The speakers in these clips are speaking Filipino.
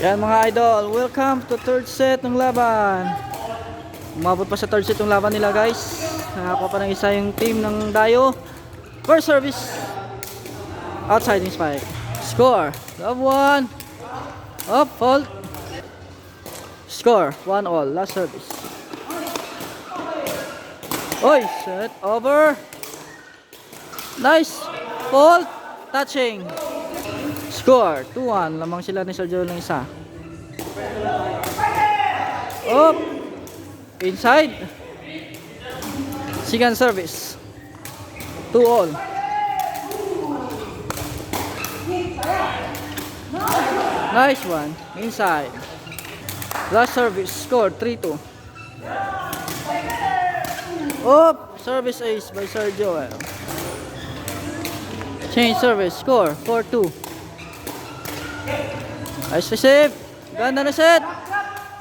Yan mga idol, welcome to third set ng laban. Umabot pa sa third set ng laban nila guys. Nakakuha pa ng isa yung team ng Dayo. First service. Outside yung spike. Score. Love one. Up, fault. Score. One all. Last service. Oy, set over. Nice. Fault. Touching. Score, 2-1. Lamang sila ni Sergio ng isa. Up. Inside. Second service. 2 all. Nice one. Inside. Last service. Score, 3-2. Up. Service ace by Sergio. Change service. Score, 4-2. Nice receive. Ganda na set.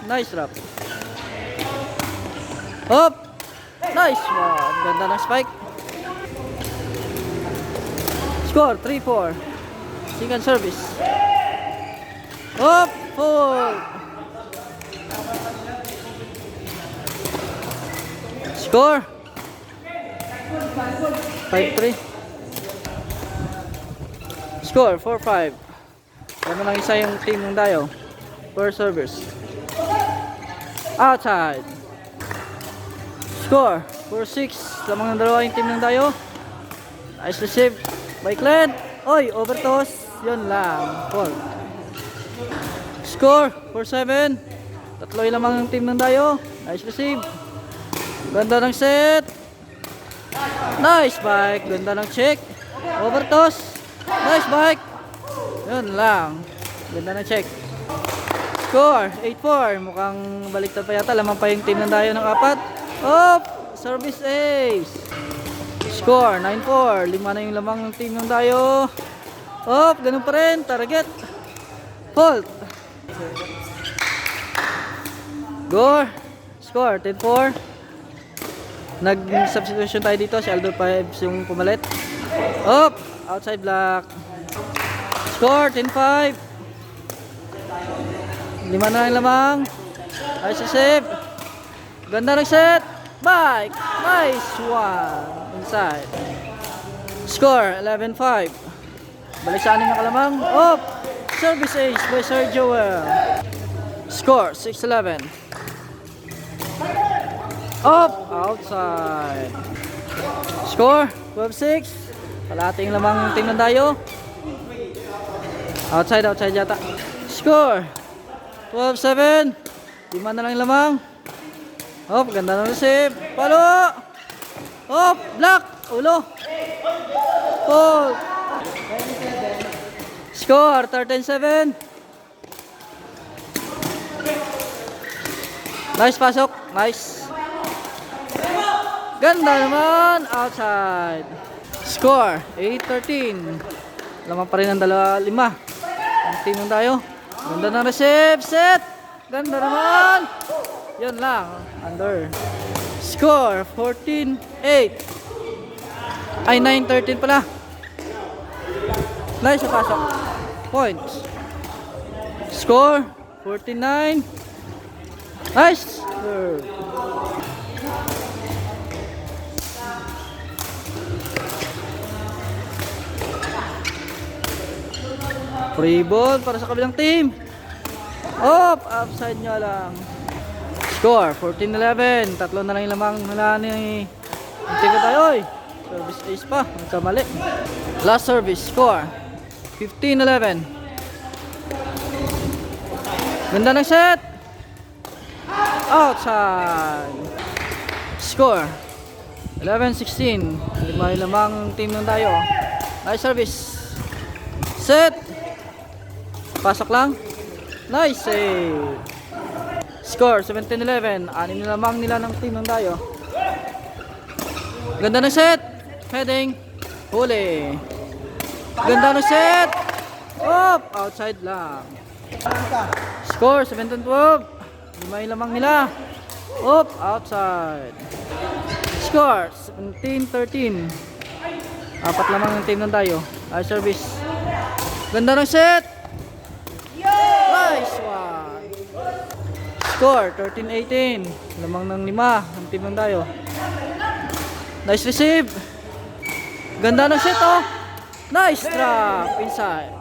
Nice drop. Up. Nice one. Ganda ng spike. Score 3-4. Second service. Up. Full. Score 5-3. Score 4-5. Ano lang isa yung team ng Dayo. First service. Outside. Score. 4-6. Lamang ng dalawa yung team ng Dayo. Nice receive. By Clint. Oy, overtoss. Yun lang. Four. Score. 4-7. Tatlo yung lamang yung team ng Dayo. Nice receive. Ganda ng set. Nice bike. Ganda ng check. Overtoss. Nice bike. Yun lang. Ganda ng check. Score, 8-4. Mukhang baliktad pa yata. Lamang pa yung team ng Dayo ng apat. Up! Service ace. Score, 9-4. Lima na yung lamang ng team ng Dayo. Up! Ganun pa rin. Target. Fault. Score. Score, 10-4. Nag-substitution tayo dito. Si Aldo Pibes yung pumalit. Up! Outside block. Score, 10-5. Lima na lang lamang. Nice save. Ganda ng set. Bike. Nice one. Inside. Score, 11-5. Balik sa anim na kalamang. Up. Service ace by Sir Joel. Score, 6-11. Up. Outside. Score, 12-6. Kalating lamang ng Dayo. Outside, outside yata. Score. 12-7. Lima na lang lamang. Hop, ganda ng receive. Palo. Hop, block. Ulo. Pull. Score, 13-7. Nice pasok. Nice. Ganda naman. Outside. Score, 8-13. Lamang pa rin ang dalawa, lima. Ng tayo. Ganda ng receive. Set. Ganda naman. Yun lang. Under. Score, 14-8. Ay, 9-13 pala. Nice sa pasok. Points. Score, 49. Nice. Third. Free ball para sa kabilang team. Up, upside nyo lang. Score, 14-11. Tatlo na lang yung lamang nila ni ko tayo, oy. Service ace pa. Nagkamali. Last service, score. 15-11. Ganda ng set. Outside. Score. 11-16. Lima lamang team ng tayo. Nice service. Set. Pasok lang. Nice save. Score 17-11. Anim na lamang nila ng team ng tayo. Ganda ng set. Heading. Huli. Ganda ng set. Up. Outside lang. Score 17-12. Lima yung lamang nila. Up. Outside. Score 17-13. Apat lamang ng team ng tayo. High service. Ganda ng set. Nice one. Score, 13-18. Lamang ng lima ang team ng Dayo. Nice receive. Ganda ng set oh. Nice drop inside.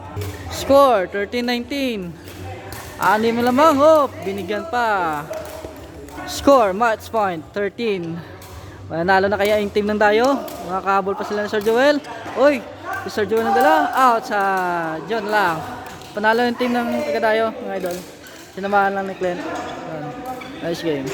Score, 13-19. Anim lamang, oh, binigyan pa. Score, match point, 13. Manalo na kaya yung team ng Dayo? Makakahabol pa sila ng Sir Joel. Uy, si Sir Joel nagdala. Out sa John lang. Panalo yung team ng taga Dayo, mga idol. Sinamahan lang ni Clint. Nice game.